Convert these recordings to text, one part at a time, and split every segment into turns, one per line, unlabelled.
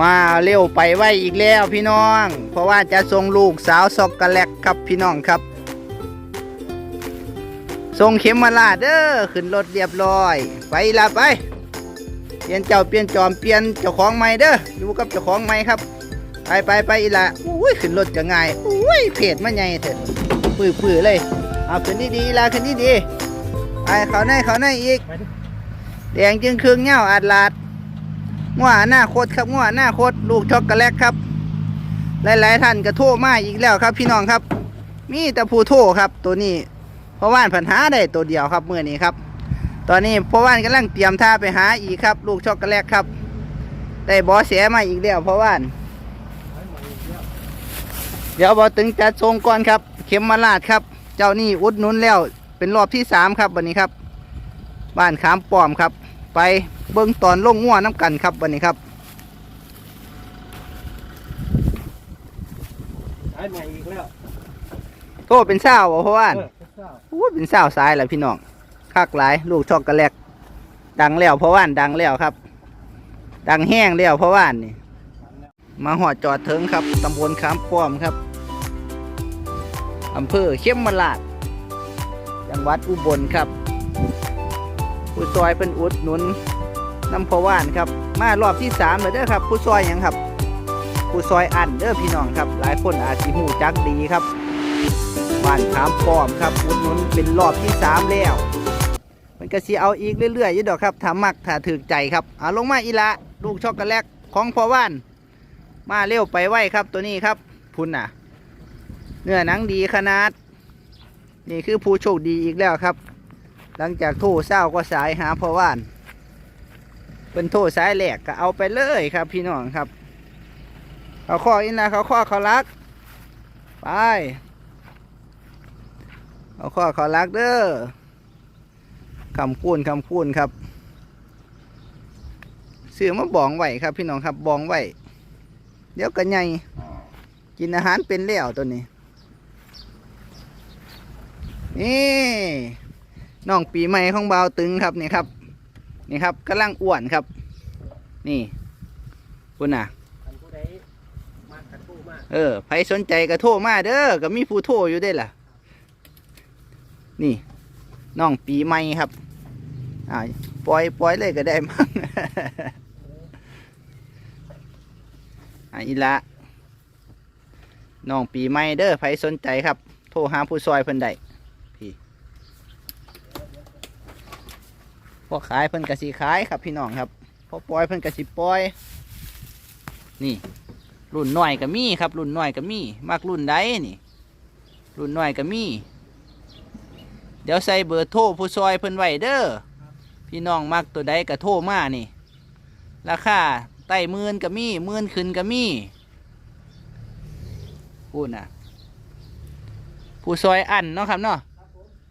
มาเร็วไปไวอีกแล้วพี่น้อง เพราะว่าจะส่งลูกสาวซอกกะแลกครับพี่น้องครับส่งเข็มมาลาดเด้อขึ้นรถเรียบร้อย ไปละไป เปลี่ยนเจ้าเปลี่ยนจอมเปลี่ยนเจ้าของใหม่เด้ออยู่กับเจ้าของใหม่ครับ ไปไปไปอีละอุ้ยขึ้นรถจะง่ายอุ้ยเพจมันใหญ่เถอะปื้อปื้อเลยเอาขึ้นดีๆละขึ้นดีๆไปเขาในเขาในอีกแดงจึงครึ่งเงาอัดลาด งัวหน้าโคตรครับงัวหน้าโคตรลูกช็อกโกแลตครับ หลาย ๆ ท่านก็โทรมาอีกแล้วครับ พี่น้องครับ มีแต่ผู้โทรครับ ตัวนี้เพราะว่านปัญหาได้ตัวเดียวครับเมื่อนี้ครับ ตอนนี้เพราะว่านกำลังเตรียมท่าไปหาอีกครับ ลูกช็อกโกแลตครับได้บอเสียมาอีกแล้วเพราะว่านเดี๋ยวบอตึงจัดทรงก่อนครับ เข็มมาลาดครับ เจ้านี่อุดนุนแล้วเป็นรอบที่สามครับวันนี้ครับ บ้านขามปอมครับ ไปเบิ้งตอนลงง่วน้ำกันครับวันนี้ครับ
หายใหม่อีกแล้ว
โทษเป็นเศร้าบ่เพราะว่า
เออเจ้า
อู้เป็นเศร้าสายแหละพี่น้องคักหลาย ลูกช็อกโกแลตดังแล้วเพราะว่านดังแล้วครับ ดังแห้งแล้วเพราะว่านนี่ มาหอดจอดเถิงครับตำบลขามป้อมครับอำเภอเข้มมราดจังหวัดอุบลครับ ผู้ซอยเป็นอุดหนุนน้ำพะว่านครับ มารอบที่สามเลยเด้อครับ ผู้ซอยหยังครับ ผู้ซอยอันเด้อพี่น้องครับ หลายคนอาจสิหูจักดีครับบ้านขามป้อมครับอุดหนุนเป็นรอบที่สามแล้ว มันก็สิเอาอีกเรื่อยๆยู่ดอกครับถามักถ้าถือใจครับเอาลงมาอีละลูกช็อกโกแลตของพ่อว่าน มาเร็วไปไวครับตัวนี้ครับ พุ่นน่ะ เนื้อหนังดีขนาด นี่คือผู้โชคดีอีกแล้วครับ หลังจากโทรเศร้าก็สายหาพ่อว่าน เป็นโทรสายแหลกก็เอาไปเลยครับ พี่น้องครับเขาข้ออินนะเขาข้อเขารัก ไปเขาข้อเขารักเด้อคำพูนคำพูนครับเสือมาบองไหวครับ พี่น้องครับบองไหวเดี๋ยวกันใหญ่กินอาหารเป็นแล้วตัวนี้นี่ น้องปีใหม่ของเบาวตึงครับนี่ครับ นี่ครับกำลังอ้วนครับ นี่คุณน่ะ
คันผู้ใดมากกันผู้มาก
เออใครสนใจก็โทรมาเด้อก็มีผู้โทรอยู่ได้อล่ะ นี่น้องปีใหม่ครับอ่าปล่อยปล่อยเลยก็ได้มั้งอะอีละน้องปีใหม่เด้อใครสนใจครับ โทรหาผู้ซอยเพิ่นได้พี่ พอขายเพิ่นกระสิขายครับพี่น้องครับพอปล่อยเพิ่นกระสิปล่อย นี่ รุ่นน้อยก็มีครับ รุ่นน้อยก็มีมากรุ่นใดนี่ รุ่นน้อยก็มี เดี๋ยวใส่เบอร์โทรผู้ซอยเพิ่นไว้เด้อพี่น้องมักตัวใดก็โทรมานี่ ราคาใต้หมื่นก็มีหมื่นขึ้นก็มีพูดนะผู้ซอยอันเนาะครับเนาะ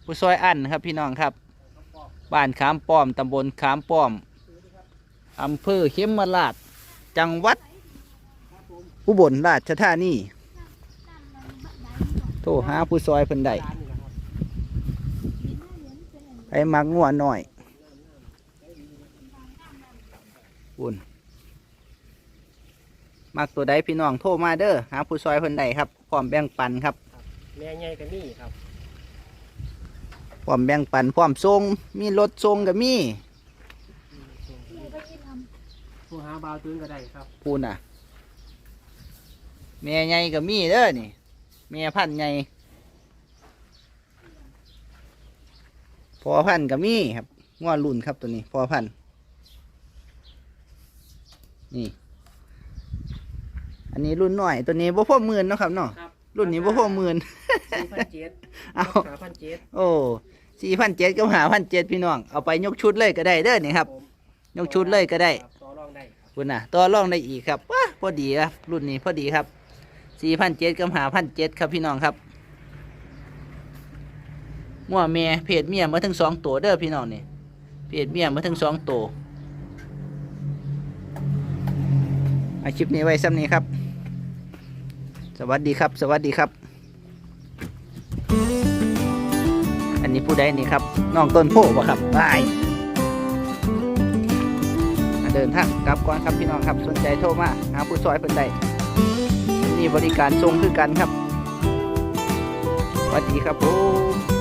ผู้ซอยอันครับพี่น้องครับ บ้านขามป้อมตำบลขามป้อมอำเภอเขมราช จังหวัด อุบลราชธานีโทรหาผู้ซอยเพิ่นได้
ร้านนี่นะครับ
ไปมักงัวหน่อยบุญมักตัวใดพี่น้องโทรมาเด้อหาผู้ซอยเพิ่นได้ครับพร้อมแบ่งปันครับ
แม่ใหญ่ก็มีครับ
พร้อมแบ่งปันพร้อมส่งมีรถส่งก็มี
ผู้หาบาวตื้นก็ได้ครับ
พูนน่ะแม่ใหญ่ก็มีเด้อนี่แม่พันธุ์ใหญ่พอพันธุ์ก็มีครับงัวรุ่นครับตัวนี้พอพันธุ์นี่ อันนี้รุ่นหน่อยตัวนี้บ่พอหมื่นเนาะครับเนาะ
ครับ
รุ่นนี้บ่พอหมื่น
สี่พันเจ็ด
เอา
หาพันเจ็ด
โอ้ สี่พันเจ็ดก็หาพันเจ็ดพี่น้องเอาไปยกชุดเลยก็ได้เด้อนี่ครับ
ผม
ยกชุดเลยก็ได้
ครับต่อรองได้ครับ
คุณน่ะต่อรองได้อีกครับว้าพอดีครับรุ่นนี้พอดีครับสี่พันเจ็ดกับหาพันเจ็ดครับพี่น้องครับมั่วเมียเพจเมียมาถึงสองตัวเด้อพี่น้องนี่เพจเมียมาถึงสองตัวอาคลิปนี้ไว้ซ้ำนี้ครับ สวัสดีครับ สวัสดีครับ ผู้ใดนี่ครับน้องต้นโพบ่ครับบายเดินทางกลับก่อนครับพี่น้องครับสนใจโทรมาหาผู้ซอยเพิ่นได้มีบริการทรงคือกันครับสวัสดีครับผม